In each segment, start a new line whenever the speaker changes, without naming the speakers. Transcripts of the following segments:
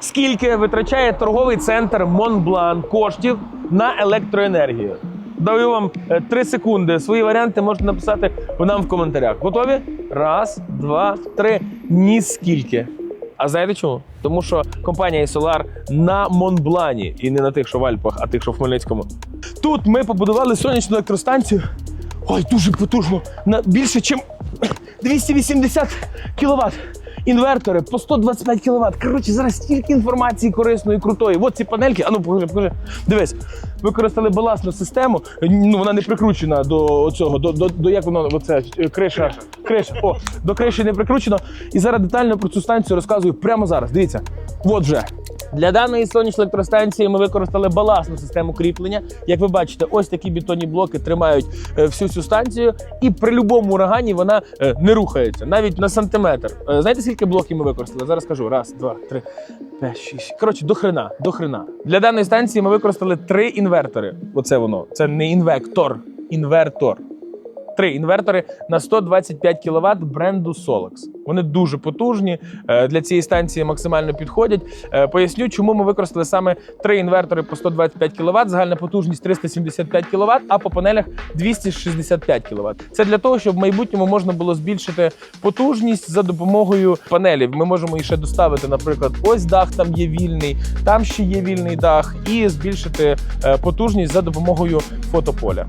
Скільки витрачає торговий центр Монблан коштів на електроенергію? Даю вам 3 секунди. Свої варіанти можете написати нам в коментарях. Готові? Раз, два, три. Ні скільки. А знаєте чому? Тому що компанія Solar на Монблані і не на тих, що в Альпах, а тих, що в Хмельницькому. Тут ми побудували сонячну електростанцію. Ой, дуже потужно. На більше, ніж 280 кВт. Інвертори по 125 кВт. Коротше, зараз стільки інформації корисної, крутої. От ці панельки. А ну покажи, покажи. Дивись, використали баласну систему. Ну вона не прикручена до цього, до, до, до як воно оце криша. Криша. О, до криші не прикручено. І зараз детально про цю станцію розказую прямо зараз. Дивіться, от вже. Для даної сонячної електростанції ми використали балансну систему кріплення. Як ви бачите, ось такі бетонні блоки тримають е, всю цю станцію, і при будь-якому урагані вона е, не рухається, навіть на сантиметр. Е, Знаєте, скільки блоків ми використали? Зараз кажу: раз, два, три, п'ять, шість. Коротше, до хрена, до хрена. Для даної станції ми використали три інвертори. Оце воно. Це не інвектор, інвертор. Три інвертори на 125 кВт бренду Solex. Вони дуже потужні е, для цієї станції максимально підходять. Е, Поясню, чому ми використали саме три інвертори по 125 кВт, загальна потужність 375 кВт, а по панелях 265 кВт. Це для того, щоб в майбутньому можна було збільшити потужність за допомогою панелів. Ми можемо і ще доставити, наприклад, ось дах там є вільний, там ще є вільний дах, і збільшити е, потужність за допомогою фотополя.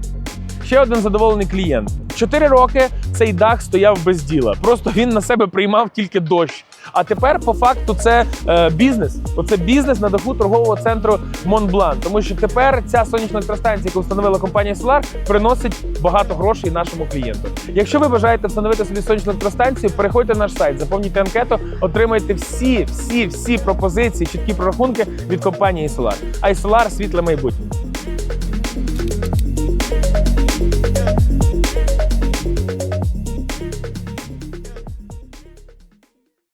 Ще один задоволений клієнт. Чотири роки цей дах стояв без діла. Просто він на себе приймав тільки дощ. А тепер, по факту, це е, бізнес. Оце бізнес на даху торгового центру Монблан. Тому що тепер ця сонячна електростанція, яку встановила компанія Solar, приносить багато грошей нашому клієнту. Якщо ви бажаєте встановити собі сонячну електростанцію, переходьте на наш сайт, заповнюйте анкету, отримайте всі, всі, всі пропозиції, чіткі прорахунки від компанії Solar. А й Solar – світле майбутнє.